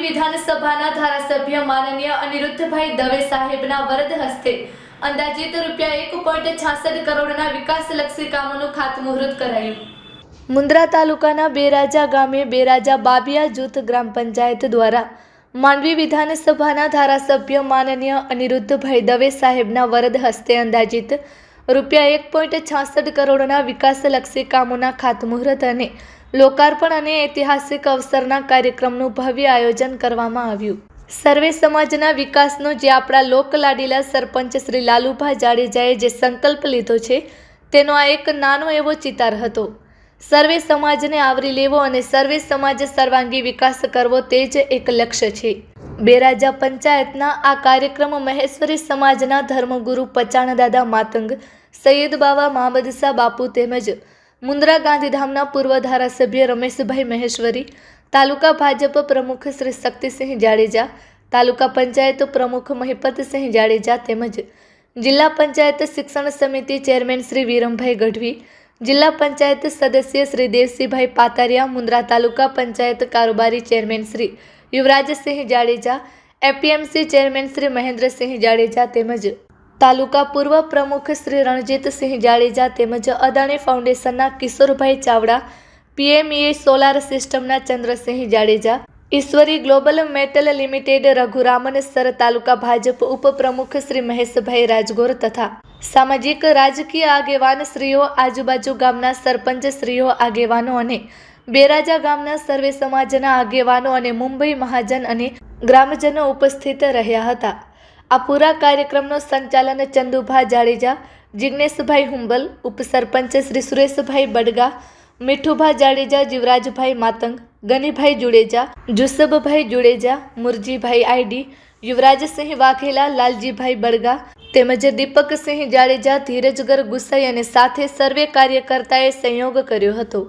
વિધાનસભાના ધારાસભ્ય માનનીય અનિરુદ્ધભાઈ દવે સાહેબના વરદ હસ્તે અંદાજિત રૂપિયા એક પોઈન્ટ છાસઠ કરોડના વિકાસલક્ષી કામોનું ખાતમુહૂર્ત કરાયું. મુન્દ્રા તાલુકાના બેરાજા ગામે બેરાજા બાબિયા જૂથ ગ્રામ પંચાયત દ્વારા માંડવી વિધાનસભાના ધારાસભ્ય માનનીય અનિરુદ્ધભાઈ દવે સાહેબના વરદ હસ્તે અંદાજિત રૂપિયા એક પોઈન્ટ છાસઠ કરોડના વિકાસલક્ષી કામોના ખાતમુહૂર્ત અને લોકાર્પણ અને ઐતિહાસિક અવસરના કાર્યક્રમનું ભવ્ય આયોજન કરવામાં આવ્યું. સર્વે સમાજના વિકાસનો જે આપણા લોકલાડીલા સરપંચ શ્રી લાલુભા જાડેજાએ જે સંકલ્પ લીધો છે, તેનો આ એક નાનો એવો ચિતાર હતો. સર્વે સમાજને આવરી લેવો અને સર્વે સમાજ સર્વાંગી વિકાસ કરવો તે જ એક લક્ષ્ય છે. બેરાજા પંચાયતના આ કાર્યક્રમ મહેશ્વરી સમાજના ધર્મગુરુ પચાણદાદા માતંગ, સૈયદ બાવા મહામદસા બાપુ તેમજ મુન્દ્રા ગાંધીધામના પૂર્વ ધારાસભ્ય રમેશભાઈ મહેશ્વરી, તાલુકા ભાજપ પ્રમુખ શ્રી શક્તિસિંહ જાડેજા, તાલુકા પંચાયત પ્રમુખ મહિપતસિંહ જાડેજા તેમજ જિલ્લા પંચાયત શિક્ષણ સમિતિ ચેરમેન શ્રી વિરમભાઈ ગઢવી, જિલ્લા પંચાયત સદસ્ય શ્રી દેવસિંહભાઈ પાતારિયા, મુન્દ્રા તાલુકા પંચાયત કારોબારી chairman Shri Yuvrajsinh Jadeja, APMC chairman Shri Mahendrasinh Jadeja તેમજ તાલુકા પૂર્વ પ્રમુખ શ્રી રણજીતસિંહ જાડેજા તેમજ અદાણી ફાઉન્ડેશનના કિશોરભાઈ ચાવડા પીએમઈએ સોલાર સિસ્ટમના Chandrasinh Jadeja, Ishwari global metal limited, Raghuraman sir, taluka Bhajap ઉપપ્રમુખ શ્રી મહેશભાઈ રાજગોર તથા સામાજિક રાજકીય આગેવાન શ્રીઓ આજુબાજુ ગામના સરપંચ શ્રીઓ આગેવાનો અને બેરાજા ગામના સર્વે સમાજના આગેવાનો અને મુંબઈ મહાજન અને ગ્રામજનો ઉપસ્થિત રહ્યા હતા. આ પૂરા કાર્યક્રમનું સંચાલન ચંદુભા જાડેજા જિજ્ઞેશભાઈ હુંબલ, ઉપસરપંચ શ્રી સુરેશભાઈ બડગા, મીઠુભા જાડેજા, જીવરાજભાઈ માતંગ, ગનીભાઈ જુડેજા, જુસબભાઈ જુડેજા, મુરજીભાઈ આઈડી યુવરાજસિંહ વાઘેલા, લાલજીભાઈ બડગા, તેમજ દીપકસિંહ જાડેજા, ધીરજગર ગુસાઈ અને સાથે સર્વે કાર્યકર્તાએ સંયોગ કર્યો હતો.